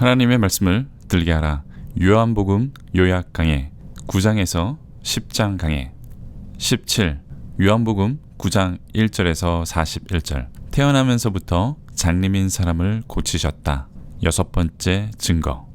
하나님의 말씀을 들게 하라. 요한복음 요약 강해 9장에서 10장 강해 17 요한복음 9장 1절에서 41절 태어나면서부터 장님인 사람을 고치셨다. 여섯 번째 증거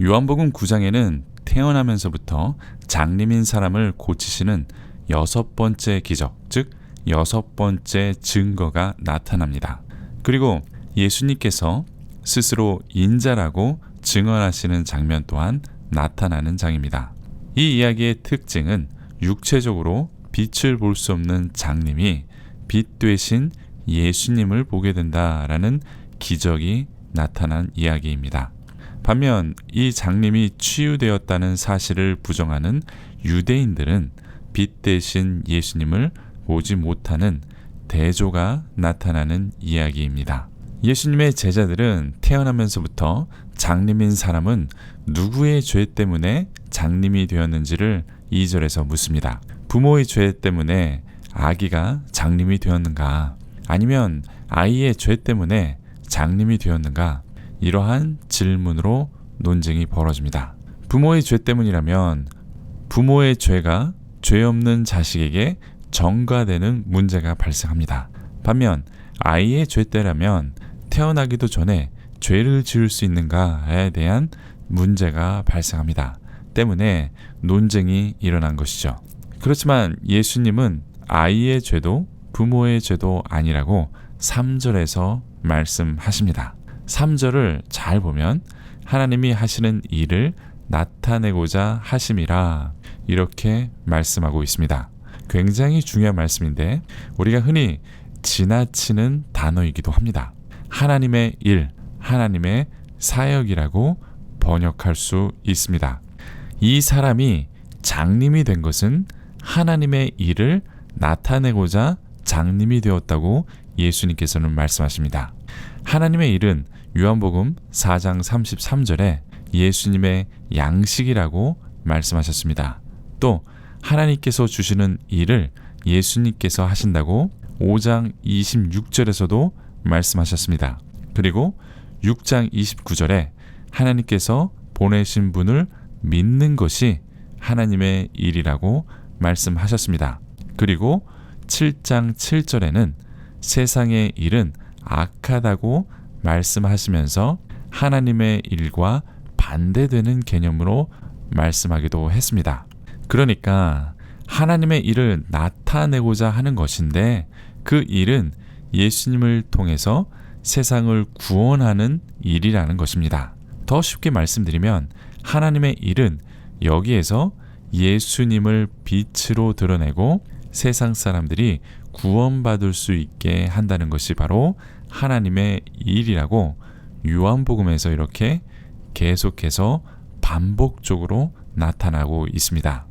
요한복음 9장에는 태어나면서부터 장님인 사람을 고치시는 여섯 번째 기적, 즉 여섯 번째 증거가 나타납니다. 그리고 예수님께서 스스로 인자라고 증언하시는 장면 또한 나타나는 장입니다. 이 이야기의 특징은 육체적으로 빛을 볼 수 없는 장님이 빛 되신 예수님을 보게 된다라는 기적이 나타난 이야기입니다. 반면 이 장님이 치유되었다는 사실을 부정하는 유대인들은 빛 대신 예수님을 보지 못하는 대조가 나타나는 이야기입니다. 예수님의 제자들은 태어나면서부터 장님인 사람은 누구의 죄 때문에 장님이 되었는지를 2절에서 묻습니다. 부모의 죄 때문에 아기가 장님이 되었는가? 아니면 아이의 죄 때문에 장님이 되었는가? 이러한 질문으로 논쟁이 벌어집니다. 부모의 죄 때문이라면 부모의 죄가 죄 없는 자식에게 전가되는 문제가 발생합니다. 반면 아이의 죄 때라면 태어나기도 전에 죄를 지을 수 있는가에 대한 문제가 발생합니다. 때문에 논쟁이 일어난 것이죠. 그렇지만 예수님은 아이의 죄도 부모의 죄도 아니라고 3절에서 말씀하십니다. 3절을 잘 보면 하나님이 하시는 일을 나타내고자 하심이라 이렇게 말씀하고 있습니다. 굉장히 중요한 말씀인데 우리가 흔히 지나치는 단어이기도 합니다. 하나님의 일, 하나님의 사역이라고 번역할 수 있습니다. 이 사람이 장님이 된 것은 하나님의 일을 나타내고자 장님이 되었다고 예수님께서는 말씀하십니다. 하나님의 일은 요한복음 4장 33절에 예수님의 양식이라고 말씀하셨습니다. 또 하나님께서 주시는 일을 예수님께서 하신다고 5장 26절에서도 말씀하셨습니다. 그리고 6장 29절에 하나님께서 보내신 분을 믿는 것이 하나님의 일이라고 말씀하셨습니다. 그리고 7장 7절에는 세상의 일은 악하다고 말씀하시면서 하나님의 일과 반대되는 개념으로 말씀하기도 했습니다. 그러니까 하나님의 일을 나타내고자 하는 것인데 그 일은 예수님을 통해서 세상을 구원하는 일이라는 것입니다. 더 쉽게 말씀드리면 하나님의 일은 여기에서 예수님을 빛으로 드러내고 세상 사람들이 구원받을 수 있게 한다는 것이 바로 하나님의 일이라고 요한복음에서 이렇게 계속해서 반복적으로 나타나고 있습니다.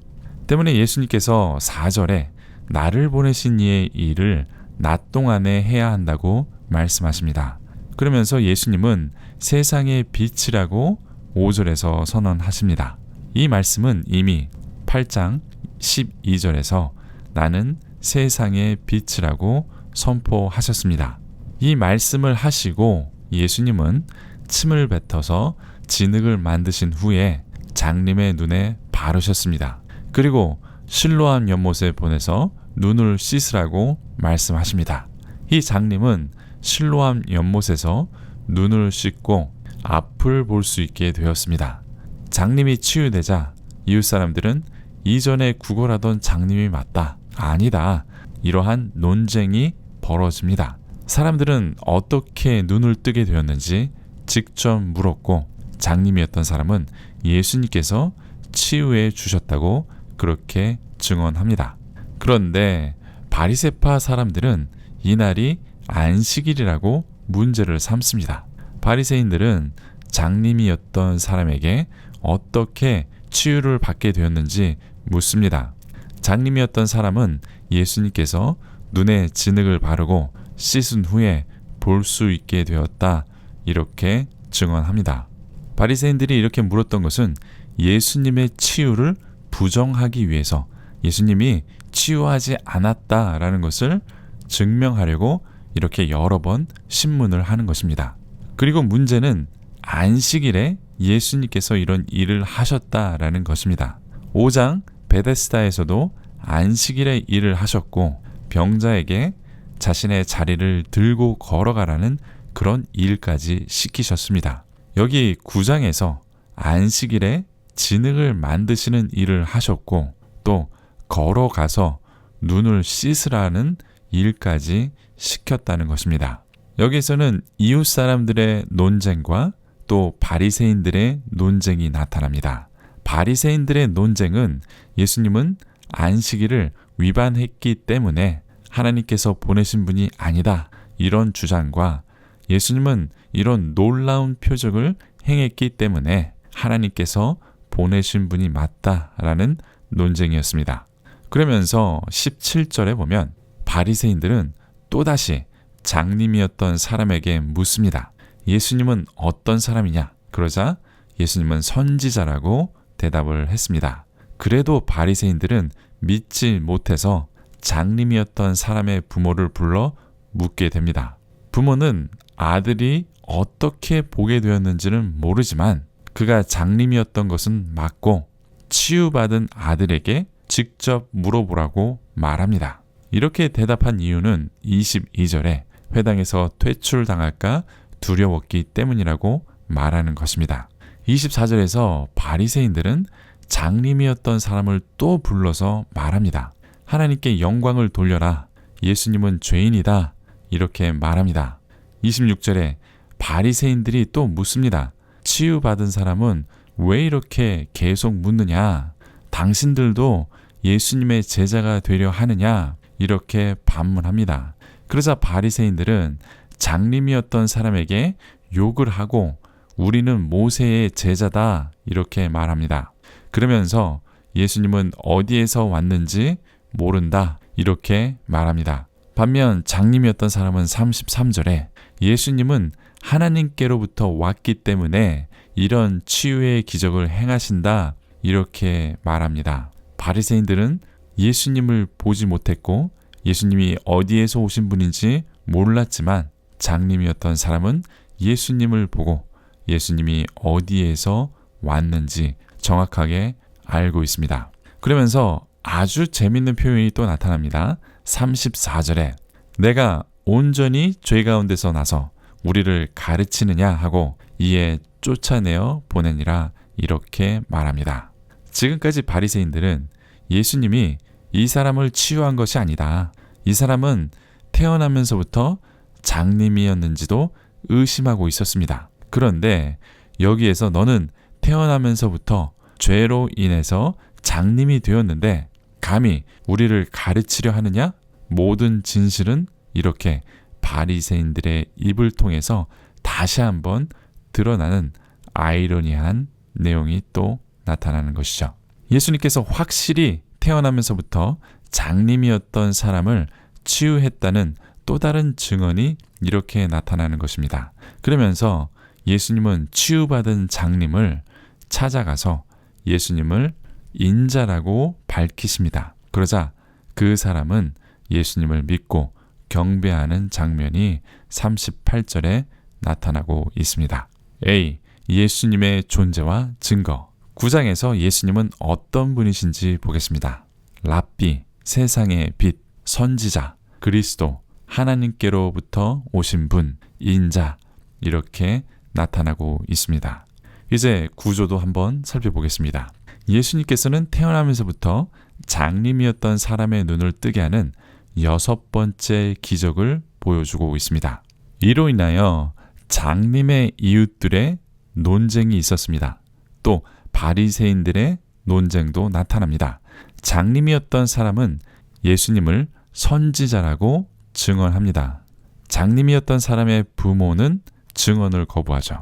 때문에 예수님께서 4절에 나를 보내신 이의 일을 낮 동안에 해야 한다고 말씀하십니다. 그러면서 예수님은 세상의 빛이라고 5절에서 선언하십니다. 이 말씀은 이미 8장 12절에서 나는 세상의 빛이라고 선포하셨습니다. 이 말씀을 하시고 예수님은 침을 뱉어서 진흙을 만드신 후에 장님의 눈에 바르셨습니다. 그리고 실로암 연못에 보내서 눈을 씻으라고 말씀하십니다. 이 장님은 실로암 연못에서 눈을 씻고 앞을 볼 수 있게 되었습니다. 장님이 치유되자 이웃 사람들은 이전에 구걸하던 장님이 맞다. 아니다. 이러한 논쟁이 벌어집니다. 사람들은 어떻게 눈을 뜨게 되었는지 직접 물었고 장님이었던 사람은 예수님께서 치유해 주셨다고 그렇게 증언합니다. 그런데 바리세파 사람들은 이날이 안식일이라고 문제를 삼습니다. 바리새인들은 장님이었던 사람에게 어떻게 치유를 받게 되었는지 묻습니다. 장님이었던 사람은 예수님께서 눈에 진흙을 바르고 씻은 후에 볼 수 있게 되었다. 이렇게 증언합니다. 바리새인들이 이렇게 물었던 것은 예수님의 치유를 부정하기 위해서 예수님이 치유하지 않았다라는 것을 증명하려고 이렇게 여러 번 신문을 하는 것입니다. 그리고 문제는 안식일에 예수님께서 이런 일을 하셨다라는 것입니다. 5장 베데스다에서도 안식일에 일을 하셨고 병자에게 자신의 자리를 들고 걸어가라는 그런 일까지 시키셨습니다. 여기 9장에서 안식일에 진흙을 만드시는 일을 하셨고 또 걸어가서 눈을 씻으라는 일까지 시켰다는 것입니다. 여기서는 이웃 사람들의 논쟁과 또 바리새인들의 논쟁이 나타납니다. 바리새인들의 논쟁은 예수님은 안식일을 위반했기 때문에 하나님께서 보내신 분이 아니다. 이런 주장과 예수님은 이런 놀라운 표적을 행했기 때문에 하나님께서 보내신 분이 맞다라는 논쟁이었습니다. 그러면서 17절에 보면 바리새인들은 또다시 장님이었던 사람에게 묻습니다. 예수님은 어떤 사람이냐? 그러자 예수님은 선지자라고 대답을 했습니다. 그래도 바리새인들은 믿지 못해서 장님이었던 사람의 부모를 불러 묻게 됩니다. 부모는 아들이 어떻게 보게 되었는지는 모르지만 그가 장님이었던 것은 맞고 치유받은 아들에게 직접 물어보라고 말합니다. 이렇게 대답한 이유는 22절에 회당에서 퇴출당할까 두려웠기 때문이라고 말하는 것입니다. 24절에서 바리새인들은 장님이었던 사람을 또 불러서 말합니다. 하나님께 영광을 돌려라. 예수님은 죄인이다. 이렇게 말합니다. 26절에 바리새인들이 또 묻습니다. 치유받은 사람은 왜 이렇게 계속 묻느냐? 당신들도 예수님의 제자가 되려 하느냐? 이렇게 반문합니다. 그러자 바리새인들은 장님이었던 사람에게 욕을 하고 우리는 모세의 제자다 이렇게 말합니다. 그러면서 예수님은 어디에서 왔는지 모른다 이렇게 말합니다. 반면 장님이었던 사람은 33절에 예수님은 하나님께로부터 왔기 때문에 이런 치유의 기적을 행하신다 이렇게 말합니다. 바리새인들은 예수님을 보지 못했고 예수님이 어디에서 오신 분인지 몰랐지만 장님이었던 사람은 예수님을 보고 예수님이 어디에서 왔는지 정확하게 알고 있습니다. 그러면서 아주 재밌는 표현이 또 나타납니다. 34절에 내가 온전히 죄 가운데서 나서 우리를 가르치느냐 하고 이에 쫓아내어 보내니라 이렇게 말합니다. 지금까지 바리새인들은 예수님이 이 사람을 치유한 것이 아니다. 이 사람은 태어나면서부터 장님이었는지도 의심하고 있었습니다. 그런데 여기에서 너는 태어나면서부터 죄로 인해서 장님이 되었는데 감히 우리를 가르치려 하느냐? 모든 진실은 이렇게 바리새인들의 입을 통해서 다시 한번 드러나는 아이러니한 내용이 또 나타나는 것이죠. 예수님께서 확실히 태어나면서부터 장님이었던 사람을 치유했다는 또 다른 증언이 이렇게 나타나는 것입니다. 그러면서 예수님은 치유받은 장님을 찾아가서 예수님을 인자라고 밝히십니다. 그러자 그 사람은 예수님을 믿고 경배하는 장면이 38절에 나타나고 있습니다. A. 예수님의 존재와 증거. 9장에서 예수님은 어떤 분이신지 보겠습니다. 랍비, 세상의 빛, 선지자, 그리스도, 하나님께로부터 오신 분, 인자, 이렇게 나타나고 있습니다. 이제 구조도 한번 살펴보겠습니다. 예수님께서는 태어나면서부터 장님이었던 사람의 눈을 뜨게 하는 여섯 번째 기적을 보여주고 있습니다. 이로 인하여 장님의 이웃들의 논쟁이 있었습니다. 또 바리새인들의 논쟁도 나타납니다. 장님이었던 사람은 예수님을 선지자라고 증언합니다. 장님이었던 사람의 부모는 증언을 거부하죠.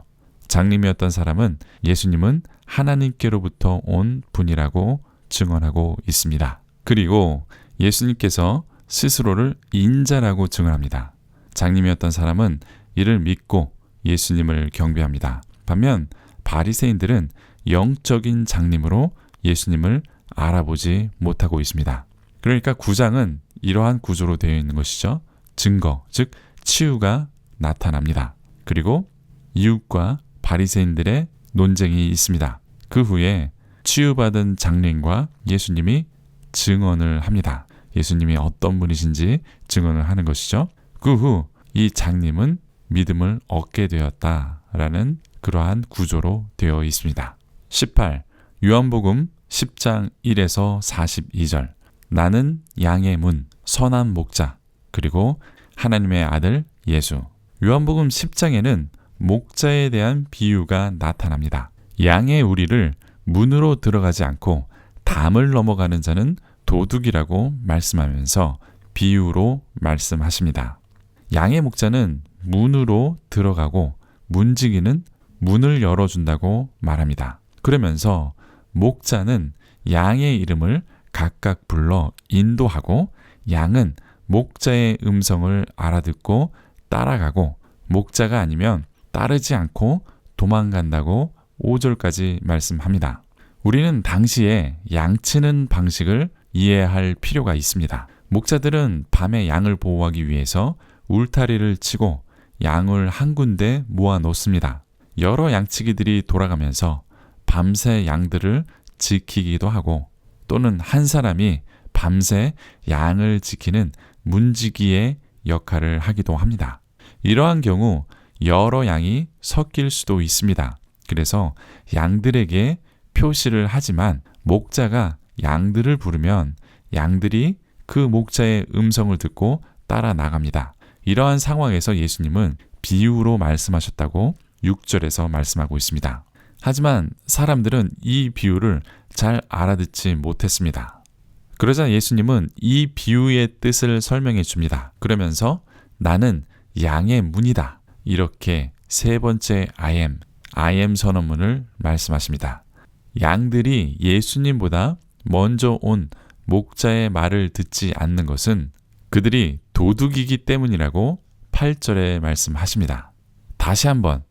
장님이었던 사람은 예수님은 하나님께로부터 온 분이라고 증언하고 있습니다. 그리고 예수님께서 스스로를 인자라고 증언합니다. 장님이었던 사람은 이를 믿고 예수님을 경배합니다. 반면 바리새인들은 영적인 장님으로 예수님을 알아보지 못하고 있습니다. 그러니까 구장은 이러한 구조로 되어 있는 것이죠. 증거, 즉 치유가 나타납니다. 그리고 이웃과 바리새인들의 논쟁이 있습니다. 그 후에 치유받은 장례인과 예수님이 증언을 합니다. 예수님이 어떤 분이신지 증언을 하는 것이죠. 그 후 이 장님은 믿음을 얻게 되었다라는 그러한 구조로 되어 있습니다. 18. 요한복음 10장 1에서 42절. 나는 양의 문, 선한 목자, 그리고 하나님의 아들 예수. 요한복음 10장에는 목자에 대한 비유가 나타납니다. 양의 우리를 문으로 들어가지 않고 담을 넘어가는 자는 도둑이라고 말씀하면서 비유로 말씀하십니다. 양의 목자는 문으로 들어가고 문지기는 문을 열어준다고 말합니다. 그러면서 목자는 양의 이름을 각각 불러 인도하고 양은 목자의 음성을 알아듣고 따라가고 목자가 아니면 따르지 않고 도망간다고 5절까지 말씀합니다. 우리는 당시에 양치는 방식을 이해할 필요가 있습니다. 목자들은 밤에 양을 보호하기 위해서 울타리를 치고 양을 한 군데 모아 놓습니다. 여러 양치기들이 돌아가면서 밤새 양들을 지키기도 하고 또는 한 사람이 밤새 양을 지키는 문지기의 역할을 하기도 합니다. 이러한 경우 여러 양이 섞일 수도 있습니다. 그래서 양들에게 표시를 하지만 목자가 양들을 부르면 양들이 그 목자의 음성을 듣고 따라 나갑니다. 이러한 상황에서 예수님은 비유로 말씀하셨다고 6절에서 말씀하고 있습니다. 하지만 사람들은 이 비유를 잘 알아듣지 못했습니다. 그러자 예수님은 이 비유의 뜻을 설명해 줍니다. 그러면서 나는 양의 문이다. 이렇게 세 번째 I am, I am 선언문을 말씀하십니다. 양들이 예수님보다 먼저 온 목자의 말을 듣지 않는 것은 그들이 도둑이기 때문이라고 8절에 말씀하십니다. 다시 한번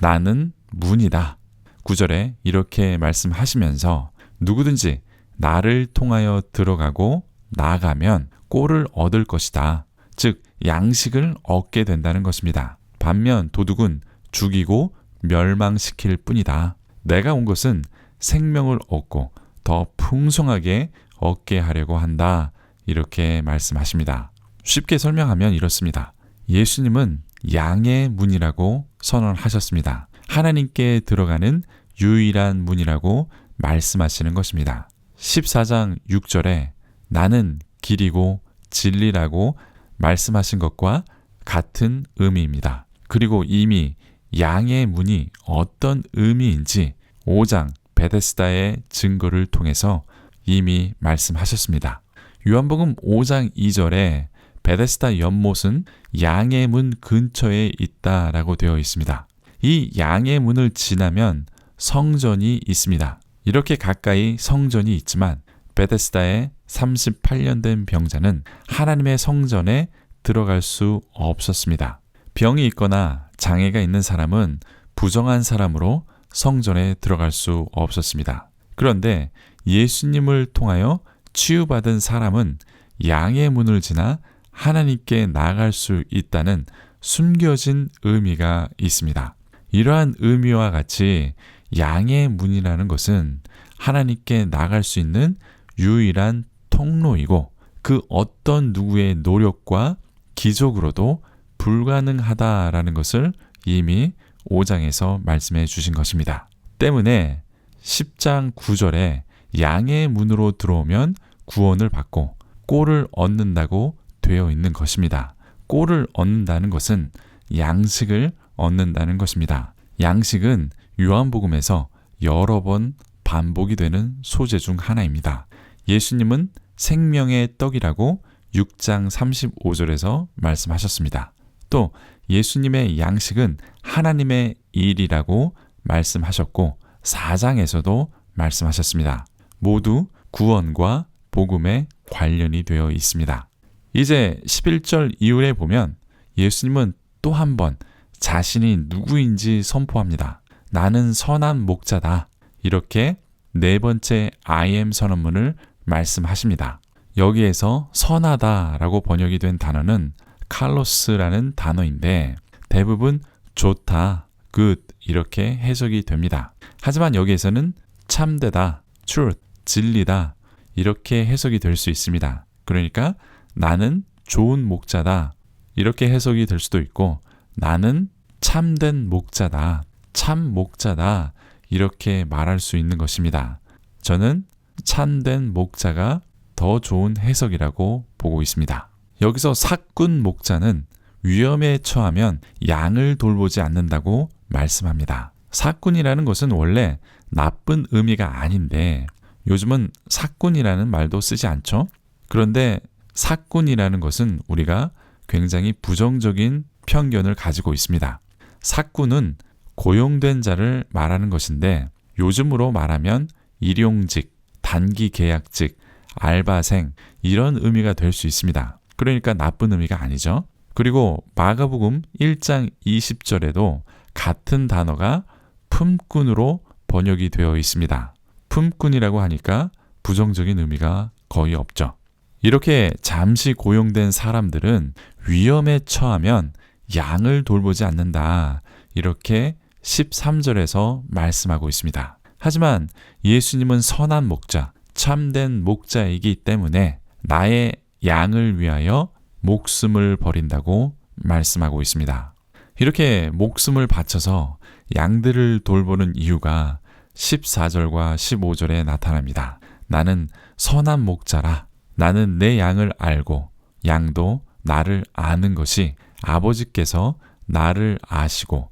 나는 문이다. 9절에 이렇게 말씀하시면서 누구든지 나를 통하여 들어가고 나가면 꼴을 얻을 것이다. 즉 양식을 얻게 된다는 것입니다. 반면 도둑은 죽이고 멸망시킬 뿐이다. 내가 온 것은 생명을 얻고 더 풍성하게 얻게 하려고 한다. 이렇게 말씀하십니다. 쉽게 설명하면 이렇습니다. 예수님은 양의 문이라고 선언하셨습니다. 하나님께 들어가는 유일한 문이라고 말씀하시는 것입니다. 14장 6절에 나는 길이고 진리라고 말씀하신 것과 같은 의미입니다. 그리고 이미 양의 문이 어떤 의미인지 5장 베데스다의 증거를 통해서 이미 말씀하셨습니다. 요한복음 5장 2절에 베데스다 연못은 양의 문 근처에 있다라고 되어 있습니다. 이 양의 문을 지나면 성전이 있습니다. 이렇게 가까이 성전이 있지만 베데스다의 38년 된 병자는 하나님의 성전에 들어갈 수 없었습니다. 병이 있거나 장애가 있는 사람은 부정한 사람으로 성전에 들어갈 수 없었습니다. 그런데 예수님을 통하여 치유받은 사람은 양의 문을 지나 하나님께 나아갈 수 있다는 숨겨진 의미가 있습니다. 이러한 의미와 같이 양의 문이라는 것은 하나님께 나갈 수 있는 유일한 통로이고 그 어떤 누구의 노력과 기적으로도 불가능하다라는 것을 이미 5장에서 말씀해 주신 것입니다. 때문에 10장 9절에 양의 문으로 들어오면 구원을 받고 꼴을 얻는다고 되어 있는 것입니다. 꼴을 얻는다는 것은 양식을 얻는다는 것입니다. 양식은 요한복음에서 여러 번 반복이 되는 소재 중 하나입니다. 예수님은 생명의 떡이라고 6장 35절에서 말씀하셨습니다. 또 예수님의 양식은 하나님의 일이라고 말씀하셨고 4장에서도 말씀하셨습니다. 모두 구원과 복음에 관련이 되어 있습니다. 이제 11절 이후에 보면 예수님은 또 한 번 자신이 누구인지 선포합니다. 나는 선한 목자다. 이렇게 네 번째 I am 선언문을 말씀하십니다. 여기에서 선하다라고 번역이 된 단어는 칼로스라는 단어인데 대부분 좋다, good 이렇게 해석이 됩니다. 하지만 여기에서는 참되다, truth, 진리다 이렇게 해석이 될 수 있습니다. 그러니까 나는 좋은 목자다 이렇게 해석이 될 수도 있고 나는 참된 목자다, 참 목자다 이렇게 말할 수 있는 것입니다. 저는 참된 목자가 더 좋은 해석이라고 보고 있습니다. 여기서 사꾼 목자는 위험에 처하면 양을 돌보지 않는다고 말씀합니다. 사꾼이라는 것은 원래 나쁜 의미가 아닌데 요즘은 사꾼이라는 말도 쓰지 않죠? 그런데 사꾼이라는 것은 우리가 굉장히 부정적인 편견을 가지고 있습니다. 사꾼은 고용된 자를 말하는 것인데 요즘으로 말하면 일용직, 단기 계약직, 알바생 이런 의미가 될 수 있습니다. 그러니까 나쁜 의미가 아니죠. 그리고 마가복음 1장 20절에도 같은 단어가 품꾼으로 번역이 되어 있습니다. 품꾼이라고 하니까 부정적인 의미가 거의 없죠. 이렇게 잠시 고용된 사람들은 위험에 처하면 양을 돌보지 않는다. 이렇게 13절에서 말씀하고 있습니다. 하지만 예수님은 선한 목자, 참된 목자이기 때문에 나의 양을 위하여 목숨을 버린다고 말씀하고 있습니다. 이렇게 목숨을 바쳐서 양들을 돌보는 이유가 14절과 15절에 나타납니다. 나는 선한 목자라. 나는 내 양을 알고 양도 나를 아는 것이 아버지께서 나를 아시고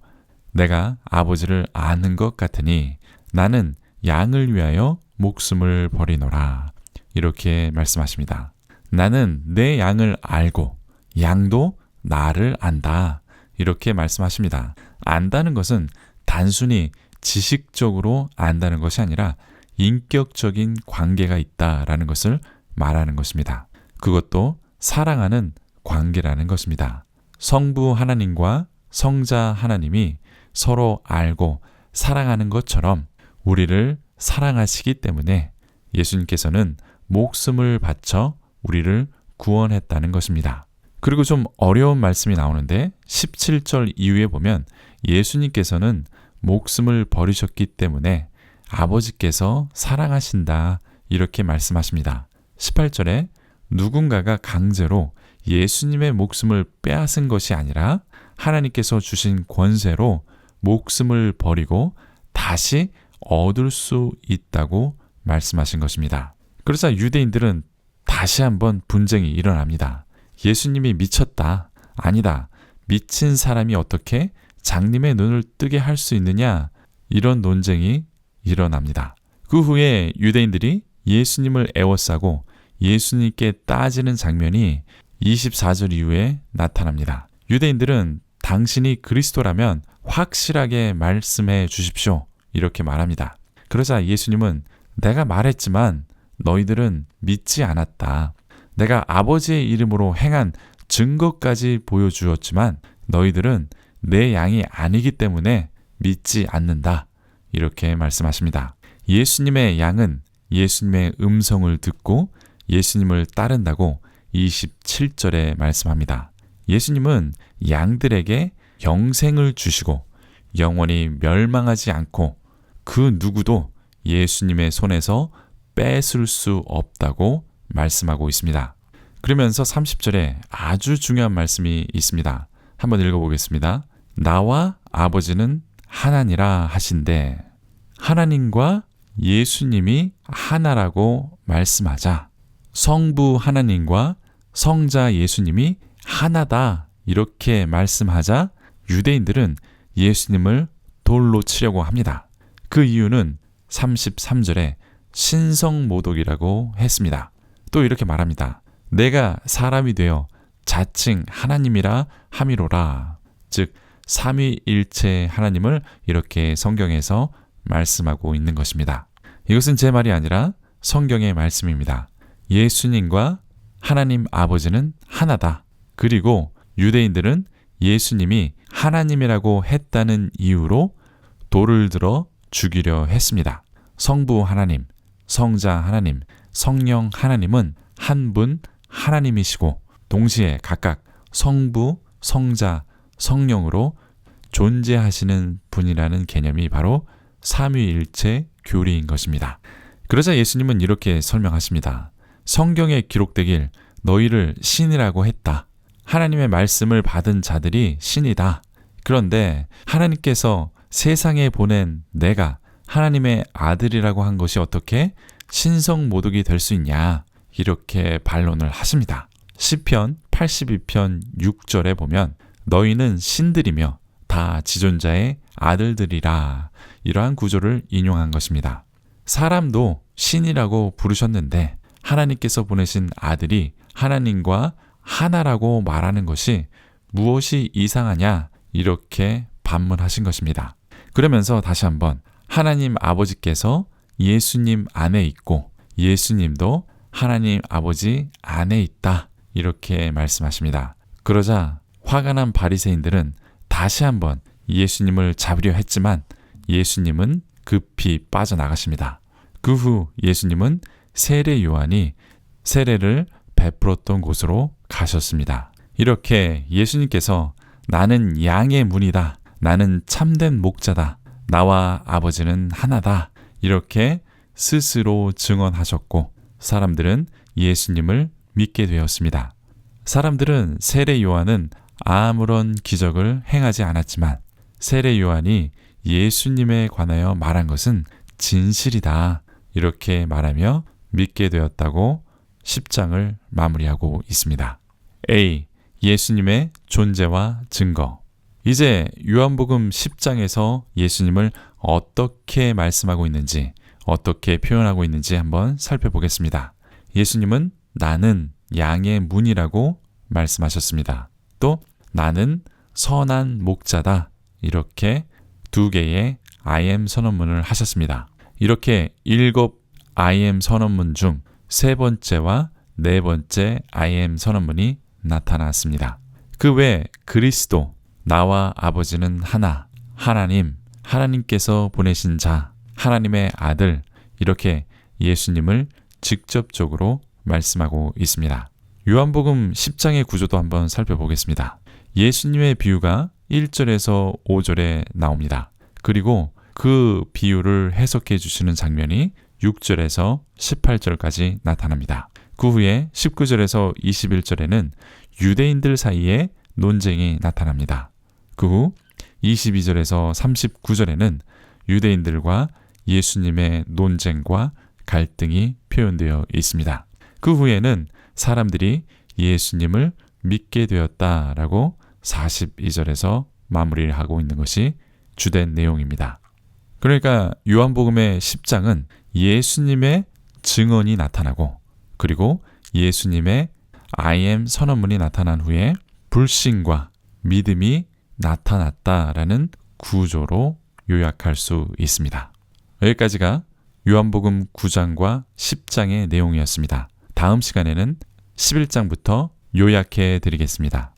내가 아버지를 아는 것 같으니 나는 양을 위하여 목숨을 버리노라. 이렇게 말씀하십니다. 나는 내 양을 알고 양도 나를 안다. 이렇게 말씀하십니다. 안다는 것은 단순히 지식적으로 안다는 것이 아니라 인격적인 관계가 있다라는 것을 말하는 것입니다. 그것도 사랑하는 관계라는 것입니다. 성부 하나님과 성자 하나님이 서로 알고 사랑하는 것처럼 우리를 사랑하시기 때문에 예수님께서는 목숨을 바쳐 우리를 구원했다는 것입니다. 그리고 좀 어려운 말씀이 나오는데 17절 이후에 보면 예수님께서는 목숨을 버리셨기 때문에 아버지께서 사랑하신다 이렇게 말씀하십니다. 18절에 누군가가 강제로 예수님의 목숨을 빼앗은 것이 아니라 하나님께서 주신 권세로 목숨을 버리고 다시 얻을 수 있다고 말씀하신 것입니다. 그러자 유대인들은 다시 한번 분쟁이 일어납니다. 예수님이 미쳤다. 아니다. 미친 사람이 어떻게 장님의 눈을 뜨게 할 수 있느냐? 이런 논쟁이 일어납니다. 그 후에 유대인들이 예수님을 애워싸고 예수님께 따지는 장면이 24절 이후에 나타납니다. 유대인들은 당신이 그리스도라면 확실하게 말씀해 주십시오. 이렇게 말합니다. 그러자 예수님은 내가 말했지만 너희들은 믿지 않았다. 내가 아버지의 이름으로 행한 증거까지 보여주었지만 너희들은 내 양이 아니기 때문에 믿지 않는다. 이렇게 말씀하십니다. 예수님의 양은 예수님의 음성을 듣고 예수님을 따른다고 27절에 말씀합니다. 예수님은 양들에게 영생을 주시고 영원히 멸망하지 않고 그 누구도 예수님의 손에서 뺏을 수 없다고 말씀하고 있습니다. 그러면서 30절에 아주 중요한 말씀이 있습니다. 한번 읽어보겠습니다. 나와 아버지는 하나니라 하신데 하나님과 예수님이 하나라고 말씀하자 성부 하나님과 성자 예수님이 하나다 이렇게 말씀하자 유대인들은 예수님을 돌로 치려고 합니다. 그 이유는 33절에 신성모독이라고 했습니다. 또 이렇게 말합니다. 내가 사람이 되어 자칭 하나님이라 함이로라. 즉 삼위일체 하나님을 이렇게 성경에서 말씀하고 있는 것입니다. 이것은 제 말이 아니라 성경의 말씀입니다. 예수님과 하나님 아버지는 하나다. 그리고 유대인들은 예수님이 하나님이라고 했다는 이유로 돌을 들어 죽이려 했습니다. 성부 하나님, 성자 하나님, 성령 하나님은 한 분 하나님이시고 동시에 각각 성부, 성자, 성령으로 존재하시는 분이라는 개념이 바로 삼위일체 교리인 것입니다. 그러자 예수님은 이렇게 설명하십니다. 성경에 기록되길 너희를 신이라고 했다. 하나님의 말씀을 받은 자들이 신이다. 그런데 하나님께서 세상에 보낸 내가 하나님의 아들이라고 한 것이 어떻게 신성 모독이 될 수 있냐? 이렇게 반론을 하십니다. 시편 82편 6절에 보면 너희는 신들이며 다 지존자의 아들들이라 이러한 구조를 인용한 것입니다. 사람도 신이라고 부르셨는데 하나님께서 보내신 아들이 하나님과 하나라고 말하는 것이 무엇이 이상하냐 이렇게 반문하신 것입니다. 그러면서 다시 한번 하나님 아버지께서 예수님 안에 있고 예수님도 하나님 아버지 안에 있다 이렇게 말씀하십니다. 그러자 화가 난 바리새인들은 다시 한번 예수님을 잡으려 했지만 예수님은 급히 빠져나가십니다. 그 후 예수님은 세례 요한이 세례를 베풀었던 곳으로 가셨습니다. 이렇게 예수님께서 나는 양의 문이다. 나는 참된 목자다. 나와 아버지는 하나다. 이렇게 스스로 증언하셨고 사람들은 예수님을 믿게 되었습니다. 사람들은 세례 요한은 아무런 기적을 행하지 않았지만 세례 요한이 예수님에 관하여 말한 것은 진실이다. 이렇게 말하며 믿게 되었다고 10장을 마무리하고 있습니다. A. 예수님의 존재와 증거. 이제 요한복음 10장에서 예수님을 어떻게 말씀하고 있는지, 어떻게 표현하고 있는지 한번 살펴보겠습니다. 예수님은 나는 양의 문이라고 말씀하셨습니다. 또 나는 선한 목자다. 이렇게 두 개의 I am 선언문을 하셨습니다. 이렇게 일곱 I am 선언문 중 세 번째와 네 번째 I am 선언문이 나타났습니다. 그 외 그리스도, 나와 아버지는 하나, 하나님, 하나님께서 보내신 자, 하나님의 아들, 이렇게 예수님을 직접적으로 말씀하고 있습니다. 요한복음 10장의 구조도 한번 살펴보겠습니다. 예수님의 비유가 1절에서 5절에 나옵니다. 그리고 그 비유를 해석해 주시는 장면이 6절에서 18절까지 나타납니다. 그 후에 19절에서 21절에는 유대인들 사이에 논쟁이 나타납니다. 그 후 22절에서 39절에는 유대인들과 예수님의 논쟁과 갈등이 표현되어 있습니다. 그 후에는 사람들이 예수님을 믿게 되었다라고 42절에서 마무리를 하고 있는 것이 주된 내용입니다. 그러니까 요한복음의 10장은 예수님의 증언이 나타나고 그리고 예수님의 I am 선언문이 나타난 후에 불신과 믿음이 나타났다라는 구조로 요약할 수 있습니다. 여기까지가 요한복음 9장과 10장의 내용이었습니다. 다음 시간에는 11장부터 요약해 드리겠습니다.